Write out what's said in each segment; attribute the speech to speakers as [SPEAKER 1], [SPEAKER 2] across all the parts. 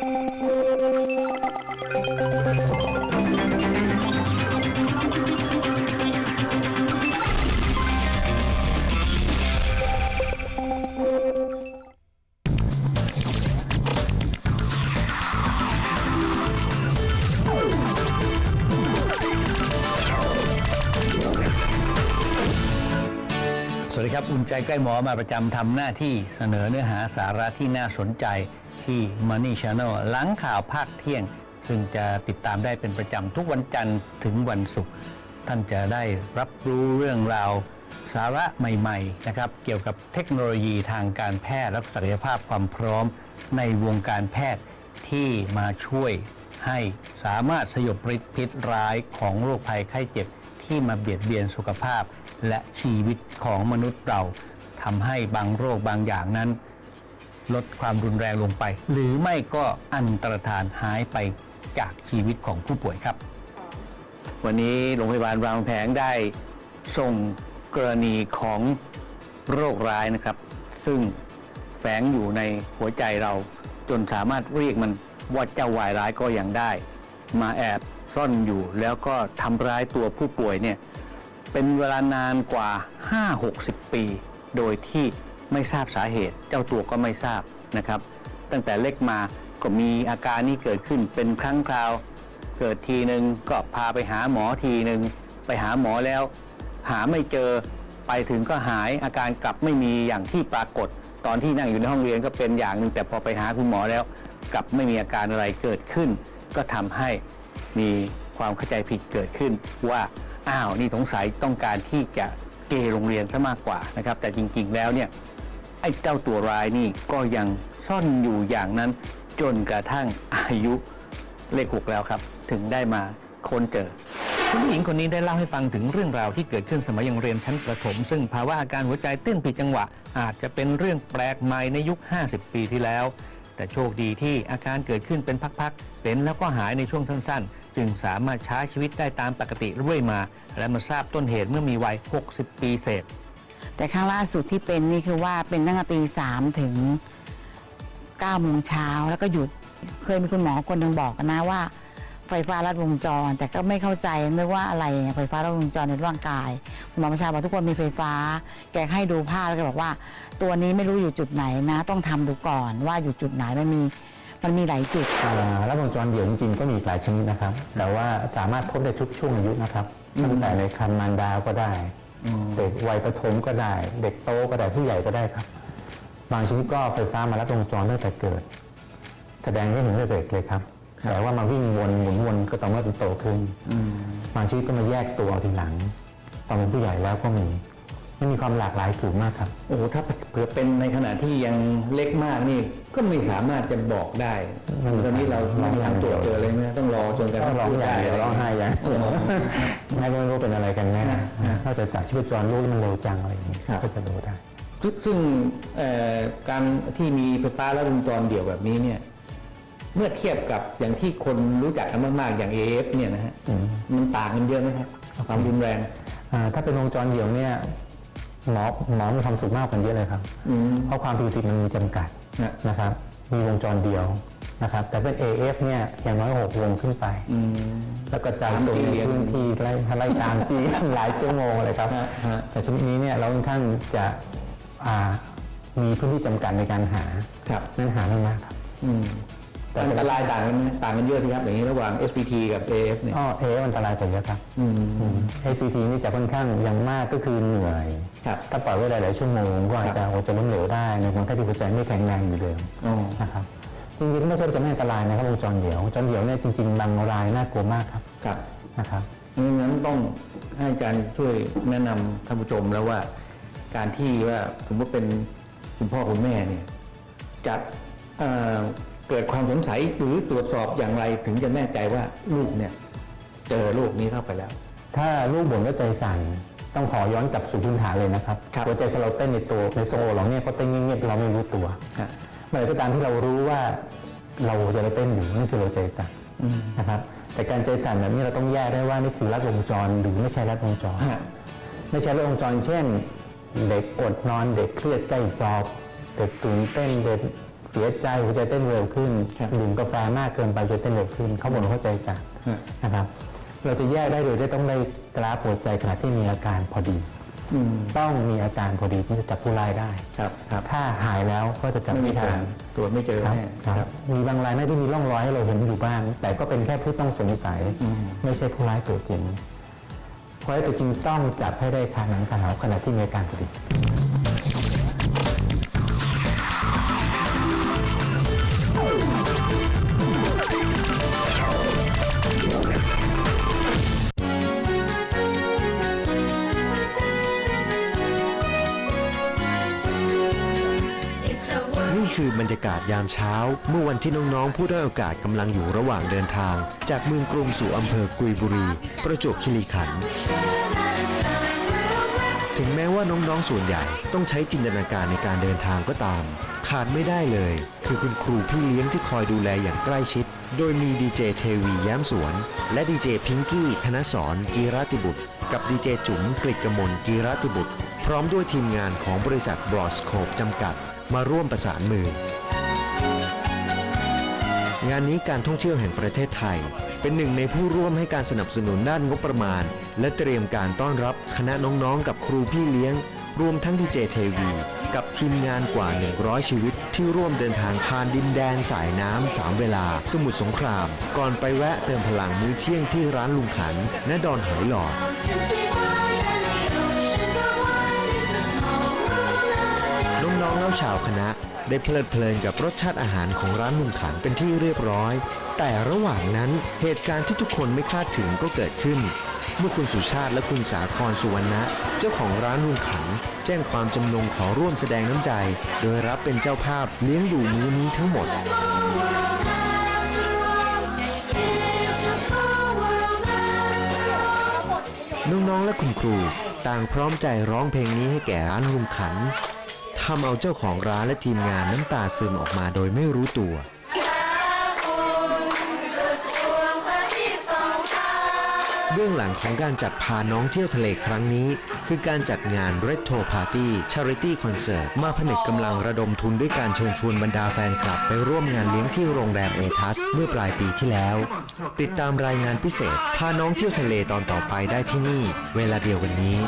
[SPEAKER 1] สวัสดีครับ อุ่นใจใกล้หมอมาประจำทำหน้าที่เสนอเนื้อหาสาระที่น่าสนใจ ที่ Money Channel หลังข่าวภาคเที่ยง ซึ่งจะติดตามได้เป็นประจำทุกวันจันทร์ถึงวันศุกร์ท่านจะได้รับรู้เรื่องราวสาระใหม่ๆนะครับเกี่ยวกับเทคโนโลยีทางการแพทย์และศักยภาพความพร้อมในวงการแพทย์ที่มาช่วยให้สามารถสยบฤทธิ์พิษร้ายของโรคภัยไข้เจ็บ ที่มาเบียดเบียนสุขภาพ และชีวิตของมนุษย์เราทำให้บางโรคบางอย่างนั้น ลดความรุนแรงลงไป หรือไม่ก็อันตรธานหายไปจากชีวิตของผู้ป่วยครับ วันนี้โรงพยาบาลรามแพงได้ส่งกรณีของโรคร้ายนะครับ ซึ่งแฝงอยู่ในหัวใจเราจนสามารถเรียกมันว่าเจ้าวายร้ายก็ยังได้ มาแอบซ่อนอยู่แล้วก็ทำร้ายตัวผู้ป่วยเนี่ยเป็นเวลานานกว่า 5-60 ปี โดยที่ ไม่ทราบสาเหตุ เจ้าตัวก็ไม่ทราบนะครับ ตั้งแต่เล็กมาก็มีอาการนี้เกิดขึ้นเป็นครั้งคราว เกิดทีหนึ่งก็พาไปหาหมอทีหนึ่งไปหาหมอแล้ว หาไม่เจอไปถึงก็หายอาการกลับไม่มีอย่างที่ปรากฏ ตอนที่นั่งอยู่ในห้องเรียนก็เป็นอย่างหนึ่งแต่พอไปหาคุณหมอแล้ว กลับไม่มีอาการอะไรเกิดขึ้น ก็ทำให้มีความเข้าใจผิดเกิดขึ้นว่าอ้าวนี่สงสัยต้องการที่จะเกโรงเรียนซะมากกว่านะครับ แต่จริงๆแล้วเนี่ย ไอ้เจ้าตัวร้ายนี่ก็ยังซ่อนอยู่อย่างนั้นจนกระทั่งอายุเลขหกแล้วครับ ถึงได้มาค้นเจอ คุณผู้หญิงคนนี้ได้เล่าให้ฟังถึงเรื่องราวที่เกิดขึ้นสมัยยังเรียนชั้นประถม ซึ่งภาวะอาการหัวใจเต้นผิดจังหวะ อาจจะเป็นเรื่องแปลกใหม่ในยุค 50 ปีที่แล้ว แต่โชคดีที่อาการเกิดขึ้นเป็นพักๆเป็นแล้วก็หายในช่วงสั้น ๆ จึงสามารถใช้ชีวิตได้ตามปกติเรื่อยมา และมาทราบต้นเหตุเมื่อมีวัย 60 ปีเศษ
[SPEAKER 2] แต่ครั้งล่าสุดที่เป็นนี่คือว่าเป็นตั้งแต่ตีสามถึง9ก้าโมงเช้าแล้วก็หยุดเคยมีคุณหมอคนหนึ่งบอกนะว่า ไฟฟ้าลัดวงจร แต่ก็ไม่เข้าใจไม่ว่าอะไรไฟฟ้าลัดวงจรในร่างกายคุณหมอประชาบอกทุกคนมีไฟฟ้า แกให้ดูภาพแล้วก็บอกว่า ตัวนี้ไม่รู้อยู่จุดไหนนะ ต้องทำดูก่อนว่าอยู่จุดไหนมันมีมันมีหลายจุด
[SPEAKER 3] อ่าแล้ววงจรเดี่ยวจริงๆก็มีหลายชนิดนะครับ แต่ว่าสามารถพบได้ทุกช่วงอายุนะครับตั้งแต่ในครรภ์มารดาก็ได้ เด็กวัยประถมก็ได้ เด็กโตก็ได้ผู้ใหญ่ก็ได้ครับ บางชนิดก็ไฟฟ้ามาลัดวงจรตั้งแต่เกิด แสดงให้เห็นตั้งแต่เด็กเลยครับแต่ว่ามาวิ่งวนหมุนวนก็ต่อเมื่อเป็นโตขึ้นบางชนิดก็มาแยกตัวทีหลัง ตอนเป็นผู้ใหญ่แล้วก็มี มันมีความหลากหลายสูงมากครับ
[SPEAKER 1] โอ้โหถ้าเผื่อเป็นในขณะที่ยังเล็กมากนี่ ก็ไม่สามารถจะบอกได้
[SPEAKER 3] ไม่มี
[SPEAKER 1] ตอนนี้เรา
[SPEAKER 3] ร้องอย่าง
[SPEAKER 1] ทำตรวจเจอเลยไหมต้องรอจนกระ
[SPEAKER 3] ต้
[SPEAKER 1] ทั่
[SPEAKER 3] องงร้องอย่างเดียวร้องไห้อย่างเดียวไม่ก็ไม่รู้เป็นอะไรกันแน่
[SPEAKER 1] ฮะ
[SPEAKER 3] นอกจากจากชีพจรลูกมันเร็วจังอะไรอย่างนี้
[SPEAKER 1] ครับ
[SPEAKER 3] ก็จะรู้ได้
[SPEAKER 1] ซึ่งซึ่งเอ่อการที่มีไฟฟ้าและวงจรเดี่ยวแบบนี้เนี่ย เมื่อเทียบกับอย่างที่คนรู้จักกันมาก ๆ อย่าง AF เนี่ยนะฮะ
[SPEAKER 3] อืม
[SPEAKER 1] มันต่างกันเยอะไหมครับ ความรุนแรง
[SPEAKER 3] อ่าถ้าเป็นวงจรเดี่ยวเนี่ย หมอหมอมีความสุขมากกว่าเยอะเลยครับ
[SPEAKER 1] อืม
[SPEAKER 3] เพราะความผิดปกติมันมีจำกัด
[SPEAKER 1] นะ
[SPEAKER 3] นะครับ มีวงจรเดียวนะครับ แต่เป็น AF เนี่ยอย่างน้อยหกวงขึ้นไป
[SPEAKER 1] อืม
[SPEAKER 3] แล้วก็จายตัวในพื้นที่ไล่ไล่ตามจีหลายชั่วโมงเลยครับ
[SPEAKER 1] ฮะฮะ
[SPEAKER 3] แต่ชนิดนี้เนี่ยเราค่อนข้างจะอ่ามีพื้นที่จำกัดในการหา
[SPEAKER 1] ครับ
[SPEAKER 3] นั่นหาไม่มากครับ
[SPEAKER 1] อืม
[SPEAKER 3] แต่
[SPEAKER 1] อันตรายต่างกันไหมต่างกันเยอะสิครับอย่างนี้ระหว่าง SPT กับ AF เนี่ย
[SPEAKER 3] อ๋อเออันตรายกว่าเยอะครับ
[SPEAKER 1] อืม
[SPEAKER 3] ไอซีทีนี่จะค่อนข้างอย่างมากก็คือเหนื่อย
[SPEAKER 1] ครับ
[SPEAKER 3] ถ้าปล่อยไว้หลายๆชั่วโมงก็อาจจะหัวใจล้มเหลวได้ในคนไข้ที่หัวใจไม่แข็งแรงอยู่เดิม
[SPEAKER 1] อ๋อ
[SPEAKER 3] นะครับจริงๆไม่ใช่ว่าจะไม่อันตรายนะครับวงจรเดี่ยววงจรเดี่ยวเนี่ยจริงๆบางรายน่ากลัวมากครับ
[SPEAKER 1] ครับ
[SPEAKER 3] นะครับ
[SPEAKER 1] ดังนั้นต้องให้อาจารย์ช่วยแนะนำท่านผู้ชมแล้วว่า การที่ว่าสมมติเป็นคุณพ่อคุณแม่เนี่ยจะเอ่อ เกิดความสงสัยหรือตรวจสอบอย่างไรถึงจะแน่ใจว่าลูกเนี่ยเจอโรคนี้เข้าไปแล้ว
[SPEAKER 3] ถ้าลูกบ่นว่าใจสั่นต้องขอย้อนกลับสู่พื้นฐานเลยนะครับ
[SPEAKER 1] ครับ
[SPEAKER 3] หัวใจของเราเต้นในตัวในโซเราเนี่ยเขาเต้นเงียบๆเราไม่รู้ตัว
[SPEAKER 1] ฮะ
[SPEAKER 3] เมื่อไหร่ก็ตามที่เรารู้ว่าเราหัวใจเราเต้นอยู่นั่นคือเราใจสั่น
[SPEAKER 1] อืม
[SPEAKER 3] นะครับแต่การใจสั่นแบบนี้เราต้องแยกได้ว่านี่คือรัดวงจรหรือไม่ใช่รัดวงจร
[SPEAKER 1] ฮะ
[SPEAKER 3] ไม่ใช่รัดวงจร เช่น เด็กอดนอนเด็กเครียดใกล้สอบ เด็กตื่นเต้นเด็ก เสียใจหัวใจเต้นเร็วขึ้น
[SPEAKER 1] ครับ
[SPEAKER 3] ดื่มกาแฟมากเกินไปจะเต้นเร็วขึ้น เขาบ่นว่าหัวใจสั่น
[SPEAKER 1] ฮะ
[SPEAKER 3] นะครับ เราจะแยกได้โดยที่ต้องได้กราฟหัวใจขณะที่มีอาการพอดี
[SPEAKER 1] อืม
[SPEAKER 3] ต้องมีอาการพอดีที่จะจับผู้ร้ายได้
[SPEAKER 1] ครับครับ
[SPEAKER 3] ถ้าหายแล้วก็จะจับ
[SPEAKER 1] ไม่มี
[SPEAKER 3] ไม่ทั
[SPEAKER 1] ทานงตรวจไม่เจอ
[SPEAKER 3] ครับ
[SPEAKER 1] แน่
[SPEAKER 3] ครับมีบางรายนะที่มีร่องรอยให้เราเห็นอยู่บ้าง แต่ก็เป็นแค่ผู้ต้องสงสัย
[SPEAKER 1] อืม
[SPEAKER 3] ไม่ใช่ผู้ร้ายตัวจริงผู้ร้ายตัวจริงต้องจับให้ได้คาหนังคาเขาขณะที่มีอาการพอดี
[SPEAKER 4] นี่คือบรรยากาศยามเช้า เมื่อวันที่น้องๆ ผู้ได้อยโอกาสกำลังอยู่ระหว่างเดินทาง จากเมืองกรุงสู่อำเภอกุยบุรี ประจวบคีรีขันธ์ถึงแม้ว่าน้องๆ ส่วนใหญ่ต้องใช้จินตนาการในการเดินทางก็ตาม ขาดไม่ได้เลย คือคุณครูพี่เลี้ยงที่คอยดูแลอย่างใกล้ชิด โดยมีดีเจเทวีแย้มสวน และดีเจพิงกี้ ธนสรกีรติบุตร กับดีเจจุ๋มกฤตกมลกีรติบุตร พร้อมด้วยทีมงานของบริษัทบรอสโคปจำกัด มาร่วมประสานมือ งานนี้การท่องเที่ยวแห่งประเทศไทย เป็นหนึ่งในผู้ร่วมให้การสนับสนุนด้านงบประมาณ และเตรียมการต้อนรับคณะน้องๆ กับครูพี่เลี้ยง รวมทั้งดีเจเทวี กับทีมงานกว่า 100 ชีวิต ที่ร่วมเดินทางผ่านดินแดนสายน้ำสามเวลา สมุทรสงคราม ก่อนไปแวะเติมพลังมื้อเที่ยงที่ร้านลุงขันณดอนหอยหลอด น้องๆเล่าชาวคณะ ได้เพลิดเพลินกับรสชาติอาหารของร้านลุงขันเป็นที่เรียบร้อย แต่ระหว่างนั้นเหตุการณ์ที่ทุกคนไม่คาดถึงก็เกิดขึ้น เมื่อคุณสุชาติและคุณสาครสุวรรณะ เจ้าของร้านลุงขัน แจ้งความจำนงขอร่วมแสดงน้ำใจ โดยรับเป็นเจ้าภาพเลี้ยงดูมื้อนี้ทั้งหมด น้องๆและคุณครู ต่างพร้อมใจร้องเพลงนี้ให้แก่ร้านลุงขัน ทำเอาเจ้าของร้านและทีมงานน้ำตาซึมออกมาโดยไม่รู้ตัวเบื้องหลังของการจัดพาน้องเที่ยวทะเลครั้งนี้ คือการจัดงาน Retro Party Charity Concert มาผนึกกำลังระดมทุนด้วยการเชิญชวนบรรดาแฟนคลับไปร่วมงานเลี้ยงที่โรงแรมเอทัสเมื่อปลายปีที่แล้ว ติดตามรายงานพิเศษ พาน้องเที่ยวทะเลตอนต่อไปได้ที่นี่ เวลาเดียวกันนี้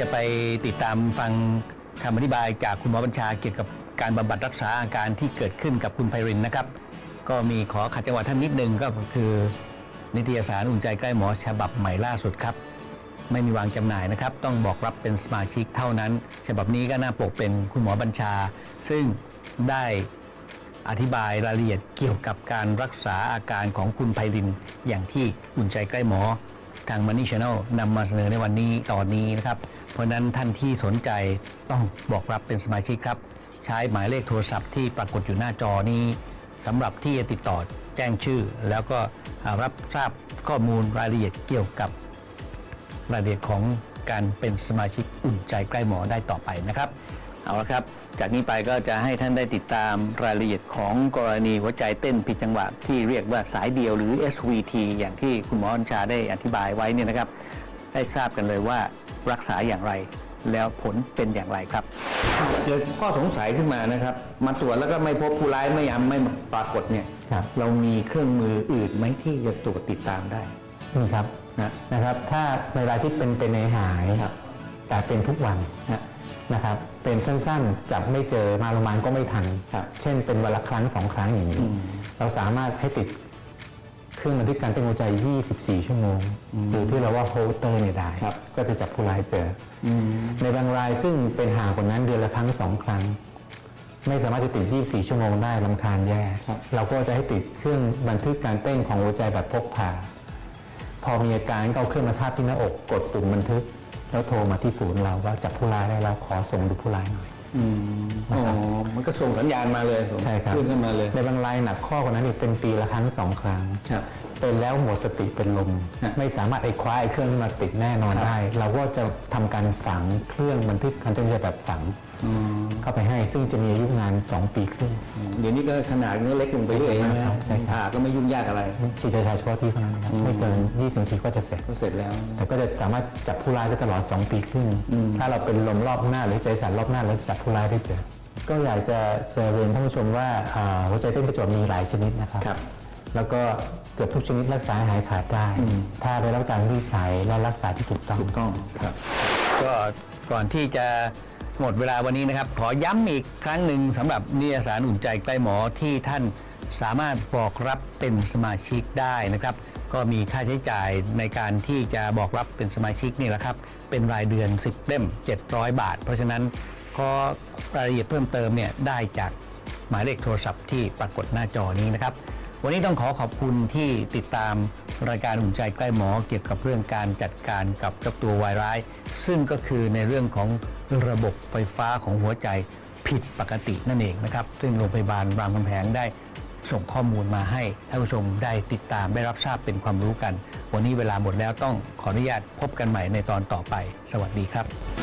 [SPEAKER 1] จะไปติดตามฟังคำอธิบายจากคุณหมอบัญชาเกี่ยวกับการบำบัดรักษาอาการที่เกิดขึ้นกับคุณไพรินนะครับ ก็มีขอขัดจังหวะท่านนิดนึงก็คือนิตยสารอุ่นใจใกล้หมอฉบับใหม่ล่าสุดครับ ไม่มีวางจำหน่ายนะครับ ต้องบอกรับเป็นสมาชิกเท่านั้น ฉบับนี้ก็หน้าปกเป็นคุณหมอบัญชา ซึ่งได้อธิบายรายละเอียดเกี่ยวกับการรักษาอาการของคุณไพริน อย่างที่อุ่นใจใกล้หมอ ทาง Money Channel นำมาเสนอในวันนี้ตอนนี้นะครับ เพราะนั้นท่านที่สนใจต้องบอกรับเป็นสมาชิกครับ ใช้หมายเลขโทรศัพท์ที่ปรากฏอยู่หน้าจอนี้สำหรับที่จะติดต่อแจ้งชื่อ แล้วก็รับทราบข้อมูลรายละเอียดเกี่ยวกับรายละเอียดของการเป็นสมาชิกอุ่นใจใกล้หมอได้ต่อไปนะครับ เอาละครับ จากนี้ไปก็จะให้ท่านได้ติดตามรายละเอียดของกรณีหัวใจเต้นผิดจังหวะ ที่เรียกว่าสายเดียวหรือ SVT อย่างที่คุณหมออัญชาได้อธิบายไว้เนี่ยนะครับ ได้ทราบกันเลยว่า รักษาอย่างไร แล้วผลเป็นอย่างไรครับเกิดข้อสงสัยขึ้นมานะครับ มาตรวจแล้วก็ไม่พบผู้ร้ายไม่ยำไม่ปรากฏเนี่ย
[SPEAKER 3] ครับ
[SPEAKER 1] เรามีเครื่องมืออื่นไหมที่จะตรวจติดตามได้
[SPEAKER 3] นี่ครับ
[SPEAKER 1] นะ
[SPEAKER 3] นะครับ ถ้าเวลาที่เป็นเป็นในหายแต่เป็นทุกวัน
[SPEAKER 1] นะ
[SPEAKER 3] นะครับ เป็นสั้นๆ จับไม่เจอมาโรงพยาบาลก็ไม่ทัน
[SPEAKER 1] ครับ
[SPEAKER 3] เช่นเป็นวันละครั้งสองครั้งอย่างนี้ เราสามารถให้ติด เครื่องบันทึกการเต้นหัวใจ 24 ชั่วโมง หรือที่เราว่าโฮลเตอร์เนี่ยได้
[SPEAKER 1] ครับ
[SPEAKER 3] ก็จะจับผู้ร้ายเจออในบางรายซึ่งเป็นห่างกว่านั้นเดือนละครั้งสองครั้ง ไม่สามารถจะติด 24 ชั่วโมงได้ลำคาญแย่ เราก็จะให้ติดเครื่องบันทึกการเต้นของหัวใจแบบพกพา พอมีอาการก็เอาเครื่องมาทาบที่หน้าอกกดปุ่มบันทึก แล้วโทรมาที่ศูนย์เราว่าจับผู้ร้ายได้แล้วขอส่งดูผู้ร้ายหน่อย
[SPEAKER 1] อืมอ๋อ มันก็ส่งสัญญาณมาเลย
[SPEAKER 3] ใช่ครับ
[SPEAKER 1] ขึ้นขึ้นมาเลย
[SPEAKER 3] ในบางรายหนักข้อกว่านั้นอีกเป็นปีละครั้งสองครั้ง
[SPEAKER 1] ครับ
[SPEAKER 3] เป็นแล้วหมดสติเป็นลม
[SPEAKER 1] ฮะ
[SPEAKER 3] ไม่สามารถไอ้คว้าไอ้เครื่องนี้มาติดแน่นอน
[SPEAKER 1] ครับ
[SPEAKER 3] ได้ เราก็จะทำการฝังเครื่องบันทึกการเต้นแบบฝัง
[SPEAKER 1] อืม
[SPEAKER 3] เข้าไปให้ ซึ่งจะมีอายุงาน 2 ปีครึ่ง
[SPEAKER 1] เดี๋ยวนี้ก็ขนาดเล็กลงไปเรื่อย
[SPEAKER 3] เล็ก
[SPEAKER 1] ใช่ไหม
[SPEAKER 3] มากครับใช่ครับ
[SPEAKER 1] อ่าก็ไม่ยุ่งยากอะไร
[SPEAKER 3] ฉีดยาชาเฉพาะที่เท่านั้นครับไม่เกิน20นาทีก็จะเสร็จ
[SPEAKER 1] ก็เสร็จแล้ว
[SPEAKER 3] แต่ก็จะสามารถจับผู้ร้ายได้ตลอด 2 ปีครึ่ง
[SPEAKER 1] อืม
[SPEAKER 3] ถ้าเราเป็นลมรอบหน้าหรือใจสั่นรอบหน้าเราจะจับผู้ร้ายได้เจอก็อยากจะจะเรียนท่านผู้ชมว่าอ่าหัวใจเต้นประจวบมีหลายชนิดนะครับ
[SPEAKER 1] ครับ
[SPEAKER 3] แล้วก็เกือบทุกชนิดรักษาให้หายขาดได้
[SPEAKER 1] อืม
[SPEAKER 3] ถ้าได้รับการวินิจฉัยและรักษาที่ถูกต้อง
[SPEAKER 1] ถูกต้องครับ ก็ก่อนที่จะหมดเวลาวันนี้นะครับ ขอย้ำอีกครั้งหนึ่งสำหรับนิยสารอุ่นใจใกล้หมอที่ท่านสามารถบอกรับเป็นสมาชิกได้นะครับ ก็มีค่าใช้จ่ายในการที่จะบอกรับเป็นสมาชิกนี่แหละครับ เป็นรายเดือน 10เล่ม 700 บาท เพราะฉะนั้นก็รายละเอียดเพิ่มเติมเนี่ยได้จากหมายเลขโทรศัพท์ที่ปรากฏหน้าจอนี้นะครับ วันนี้ต้องขอขอบคุณที่ติดตามรายการอุ่นใจใกล้หมอเกี่ยวกับเรื่องการจัดการกับเจ้าตัววายร้าย ซึ่งก็คือในเรื่องของระบบไฟฟ้าของหัวใจผิดปกตินั่นเองนะครับ ซึ่งโรงพยาบาลรามคำแหงได้ส่งข้อมูลมาให้ท่านผู้ชมได้ติดตามได้รับทราบเป็นความรู้กัน วันนี้เวลาหมดแล้วต้องขออนุญาตพบกันใหม่ในตอนต่อไป สวัสดีครับ